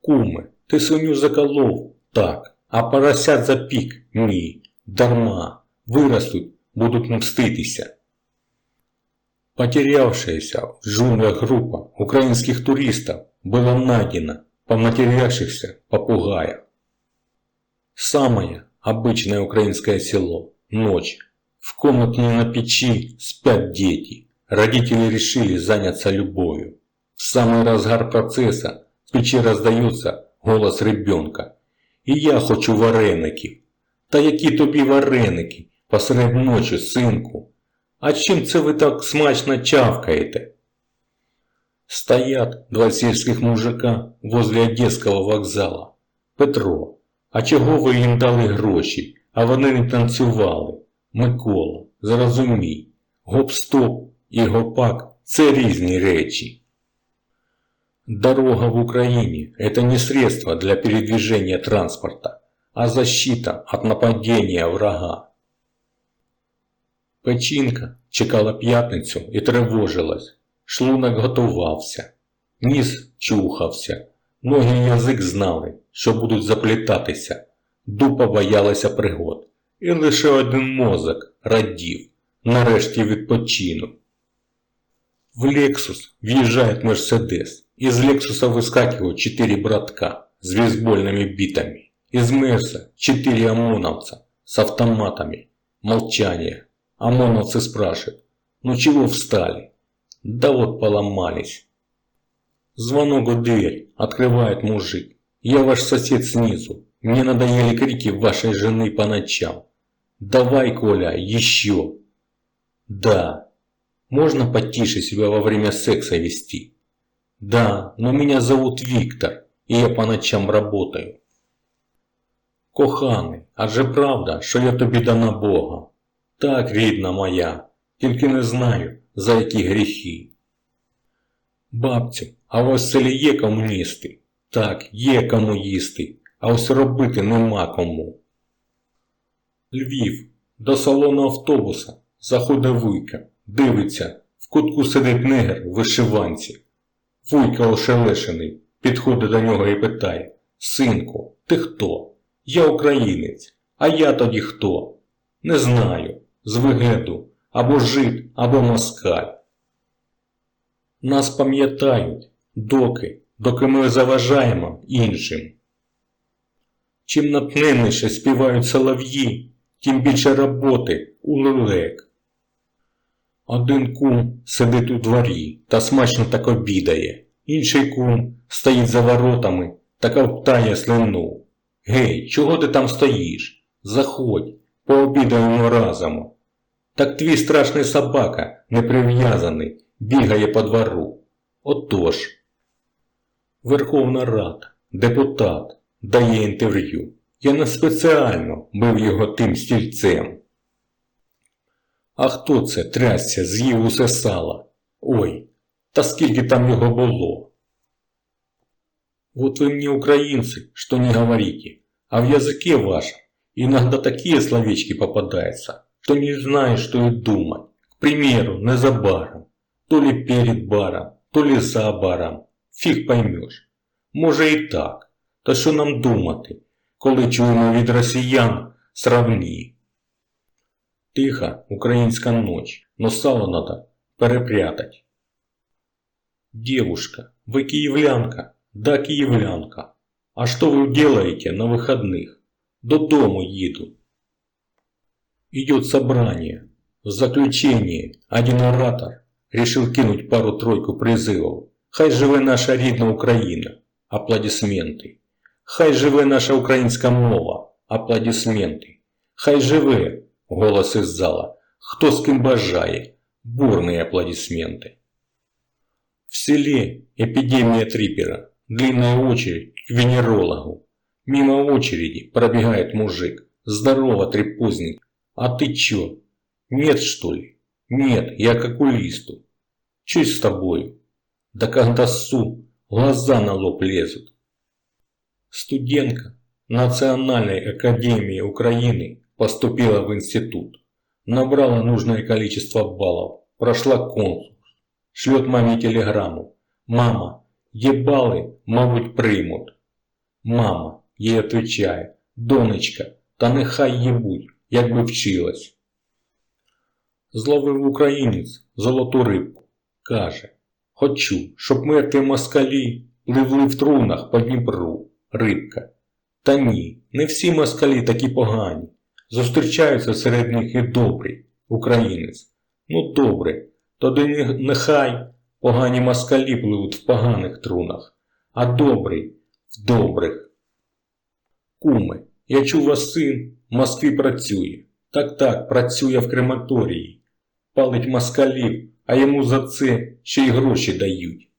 Куме, ти свиню заколов? Так. А поросят запік? Ні. Дарма. Виростуть, будуть мститися. Потерявшаяся в джунглях группа украинских туристов была найдена поматерявшихся попугаев. Самое обычное украинское село. Ночь. В комнате на печи спят дети. Родители решили заняться любовью. В самый разгар процесса с печи раздается голос ребенка. І я хочу вареників. Та які тобі вареники посеред ночі, синку? А чим це ви так смачно чавкаєте? Стоят два сельских мужика возле Одесского вокзала. Петро, а чого ви їм дали гроші, а вони не танцювали? Микола, зрозумій, гоп-стоп і гопак – це різні речі. Дорога в Украине – это не средство для передвижения транспорта, а защита от нападения врага. Печінка чекала п'ятницю і тривожилась. Шлунок готувався, ніс чухався, ноги і язик знали, що будуть заплітатися, дупа боялася пригод. І лише один мозок радів, нарешті відпочину. В Лексус въезжает Мерседес. Из Лексуса выскакивают четыре братка с бейсбольными битами. Из Мерса четыре ОМОНовца с автоматами. Молчание. ОМОНовцы спрашивают, ну чего встали? Да вот поломались. Звонок в дверь. Открывает мужик. Я ваш сосед снизу. Мне надоели крики вашей жены по ночам. Давай, Коля, еще. Да. Можно потише себя во время секса вести? Да, но меня зовут Виктор, и я по ночам работаю. Коханий, адже правда, що я тобі дана Бога? Так, рідна моя, тільки не знаю, за які гріхи. Бабцю, а у вас в селі є комуністи? Так, є кому їсти, а ось робити нема кому. Львів, до салону автобуса заходить Вуйка, дивиться, в кутку сидить негр в вишиванці. Вуйка ошелешений, підходить до нього і питає Синку, ти хто? Я українець. А я тоді хто? Не знаю. З вигляду або жид, або москаль. Нас пам'ятають, доки, доки ми заважаємо іншим. Чим натхненніше співають солов'ї, тим більше роботи у лелек. Один кум сидить у дворі та смачно так обідає, інший кум стоїть за воротами та ковтає слину. Гей, чого ти там стоїш? Заходь, пообідаємо разом. Так твій страшний собака, неприв'язаний, бігає по двору. Отож. Верховна Рада, депутат, дає інтерв'ю. Я не спеціально бив його тим стільцем. А хто це трясся, з'їв усе сало? Ой, та скільки там його було? Вот вы мне, украинцы, что не говорите, а в языке вашем иногда такие словечки попадаются, что не знаешь, что и думать. К примеру, не за баром, то ли перед баром, то ли за баром, фіг поймеш. Може і так, та що нам думати, коли чуємо від росіян сравні? Тиха українська ночь, но сало надо перепрятать. Девушка, вы киевлянка? Да, киевлянка. А что вы делаете на выходных? Додому еду. Идет собрание. В заключение один оратор решил кинуть пару-тройку призывов. Хай живе наша рідна Україна. Аплодисменти. Хай живе наша українська мова. Аплодисменти. Хай живе. Голос із зала. Хто з ким бажає. Бурні аплодисменти. В селе эпидемия трипера. Длинная очередь к венерологу. Мимо очереди пробегает мужик. Здорово, трепузник. А ты чё? Нет, что ли? Нет, я к окулисту. Чё с тобою? Да когда ссу, глаза на лоб лезут. Студентка Национальной академии Украины поступила в институт. Набрала нужное количество баллов. Прошла конкурс. Шлет маме телеграмму. Мама, ебалы, мабуть, приймуть. Мама їй отвечає, донечка, та нехай їбуть, якби вчилась. Зловив українець золоту рибку. Каже, хочу, щоб мертві москалі пливли в трунах по Дніпру. Рибка. Та ні, не всі москалі такі погані. Зустрічаються серед них і добрі. Українець. Ну добре, тоді не- нехай погані москалі пливуть в поганих трунах, а добрі в добрих. Куме, я чув вас син в Москві працює. Так так, працює в крематорії. Палить москалів, а йому за це ще й гроші дають.